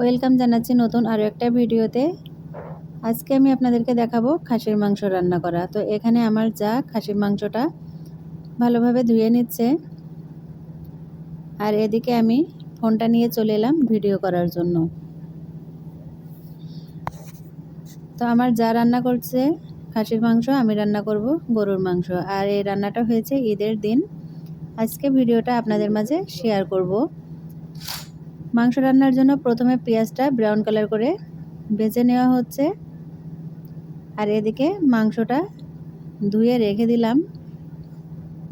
Welcome জানাচ্ছি নতুন আরও একটা ভিডিওতে। আজকে আমি আপনাদেরকে দেখাবো খাসির মাংস রান্না করা। তো এখানে আমার যা খাসির মাংসটা ভালোভাবে ধুয়ে নিচ্ছে। আর এদিকে আমি ফোনটা নিয়ে চলে এলাম ভিডিও করার জন্য। তো আমার যা রান্না করছে খাসির মাংস, আমি রান্না করব গরুর মাংস। আর এই রান্নাটা হয়েছে ঈদের দিন। আজকে ভিডিওটা আপনাদের মাঝে শেয়ার করব। মাংস রান্নার জন্য প্রথমে পেঁয়াজটা ব্রাউন কালার করে ভেজে নেওয়া হচ্ছে। আর এদিকে মাংসটা ধুয়ে রেখে দিলাম।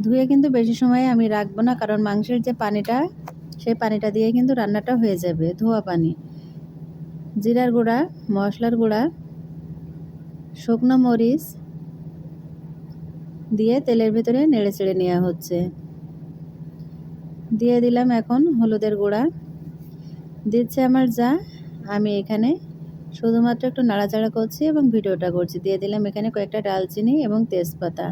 ধুয়ে কিন্তু বেশি সময় আমি রাখব না, কারণ মাংসের যে পানিটা, সেই পানিটা দিয়ে কিন্তু রান্নাটা হয়ে যাবে, ধোয়া পানি। জিরার গুঁড়া, মশলার গুঁড়া, শুকনো মরিচ দিয়ে তেলের ভিতরে নেড়ে চেড়ে নেওয়া হচ্ছে। দিয়ে দিলাম এখন হলুদের গুঁড়া। দিচ্ছে আমার যা। আমি এখানে শুধুমাত্র একটু নাড়াচাড়া করছি এবং ভিডিওটা করছি। দিয়ে দিলাম এখানে কয়েকটা ডালচিনি এবং তেজপাতা।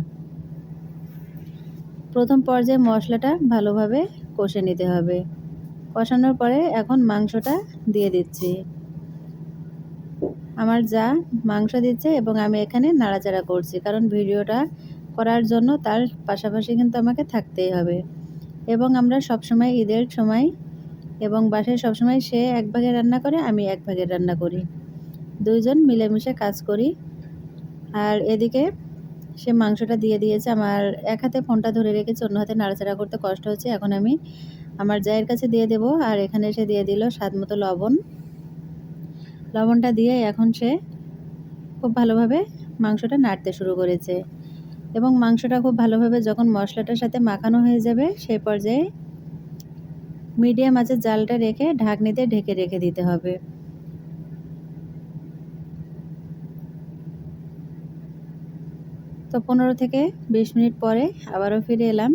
প্রথম পর্যায়ে মশলাটা ভালোভাবে কষে নিতে হবে। কষানোর পরে এখন মাংসটা দিয়ে দিচ্ছি। আমার যা মাংস দিচ্ছে এবং আমি এখানে নাড়াচাড়া করছি কারণ ভিডিওটা করার জন্য তার পাশাপাশি কিন্তু আমাকে থাকতেই হবে। এবং আমরা সবসময় ঈদের সময় এবং বাসায় সবসময় সে এক ভাগে রান্না করে, আমি এক ভাগে রান্না করি। দুইজন মিলেমিশে কাজ করি। আর এদিকে সে মাংসটা দিয়ে দিয়েছে। আমার এক হাতে ফোনটা ধরে রেখেছে, অন্য হাতে নাড়াচাড়া করতে কষ্ট হচ্ছে। এখন আমি আমার জায়ের কাছে দিয়ে দেব। আর এখানে এসে দিয়ে দিল স্বাদ মতো লবণ। লবণটা দিয়ে এখন সে খুব ভালোভাবে মাংসটা নাড়তে শুরু করেছে। এবং মাংসটা খুব ভালোভাবে যখন মশলাটার সাথে মাখানো হয়ে যাবে সেই পর্যায়ে মিডিয়াম আঁচে জালটা রেখে ঢাকনিতে ঢেকে রেখে দিতে হবে। তো পনেরো থেকে বিশ মিনিট পরে আবারও ফিরে এলাম।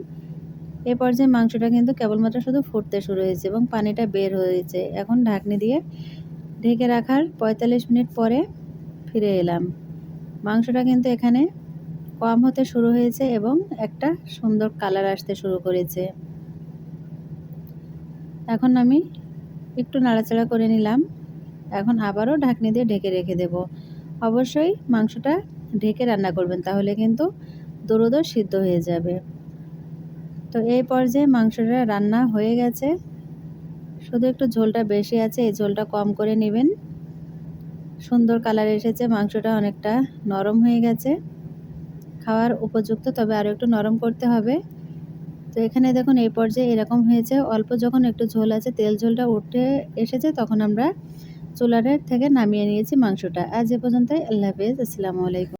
এ পর্যায়ে মাংসটা কিন্তু কেবলমাত্র শুধু ফুটতে শুরু হয়েছে এবং পানিটা বের হয়েছে। এখন ঢাকনি দিয়ে ঢেকে রাখার পঁয়তাল্লিশ মিনিট পরে ফিরে এলাম। মাংসটা কিন্তু এখানে কম হতে শুরু হয়েছে এবং একটা সুন্দর কালার আসতে শুরু করেছে। এখন আমি একটু নাড়াচাড়া করে নিলাম। এখন আবারও ঢাকনি দিয়ে ঢেকে রেখে দেব। অবশ্যই মাংসটা ঢেকে রান্না করবেন, তাহলে কিন্তু দরুদর সিদ্ধ হয়ে যাবে। তো এই পর্যায়ে মাংসটা রান্না হয়ে গেছে। শুধু একটু ঝোলটা বেশি আছে, এই ঝোলটা কম করে নেবেন। সুন্দর কালার এসেছে, মাংসটা অনেকটা নরম হয়ে গেছে। খাওয়ার উপযুক্ত, তবে আরও একটু নরম করতে হবে। তো এখানে দেখুন, এই পর্যায়ে এরকম হয়েছে। অল্প যখন একটু ঝোল আছে, তেল ঝোলটা উঠে এসেছে, তখন আমরা চুলারের থেকে নামিয়ে নিয়েছি মাংসটা। আজ এ পর্যন্তই। আল্লাহ হাফেজ। আসসালামু আলাইকুম।